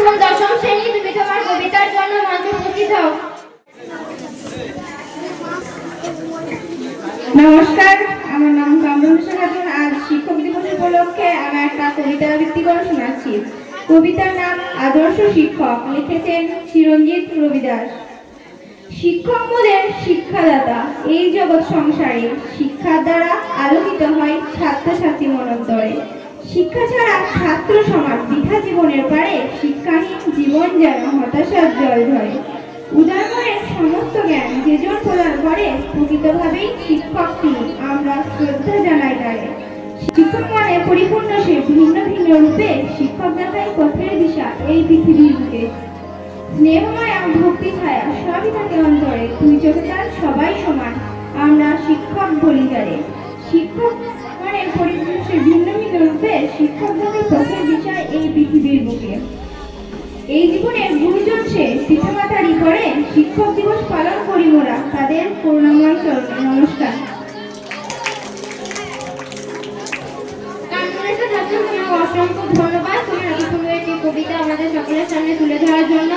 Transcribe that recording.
এখন দশম শ্রেণি তুমি তোমার কবিতার জন্য মঞ্চে উপস্থিত হও নমস্কার, আমার নাম কামরুল হোসেন আজ শিক্ষক দিবস উপলক্ষে আমি একটা কবিতা আবৃত্তি করে শোনাচ্ছি। কবিতার নাম আদর্শ শিক্ষক, লিখেছেন চিরঞ্জিত রবিদাস। শিক্ষক মোদের শিক্ষাদাতা, এই জগৎ সংসারে শিক্ষার দ্বারা আলোকিত হয় ছাত্রছাত্রী মনোন্তরে শিক্ষা ছাড়া ছাত্র সমাজ বৃথা জীবনের পারে শিক্ষাহীন জীবন যেন হতাশার জল ধরে। উদাহরণের সমস্ত জ্ঞান যেজন প্রদান করে, প্রকৃতভাবেই শিক্ষক তিনি। আমরা শ্রদ্ধা জানাই তারে। শিক্ষক মানে পরিপূর্ণ সে ভিন্ন ভিন্ন রূপে শিক্ষক দেখায় পথের দিশা এই পৃথিবীর বুকে। স্নেহময় ভক্তি ছায়া সবই থাকে অন্তরে। তুই চোখে তার সবাই সমান। আমরা শিক্ষক বলি যারে শিক্ষক মানে পরিবেশের ভিন্ন ভিন্ন রূপে শিক্ষক যাতে পথের দিশায় এই পৃথিবীর বুকে। এই জীবনে গুরুজন সে পিতামাতারি করে, শিক্ষক দিবস পালন করি মোরা, তাদের করুণাময় চরণে। নমস্কার। অসংখ্য ধন্যবাদ। তুমি সুন্দর একটি কবিতা আমাদের সকলের সামনে তুলে ধরার জন্য।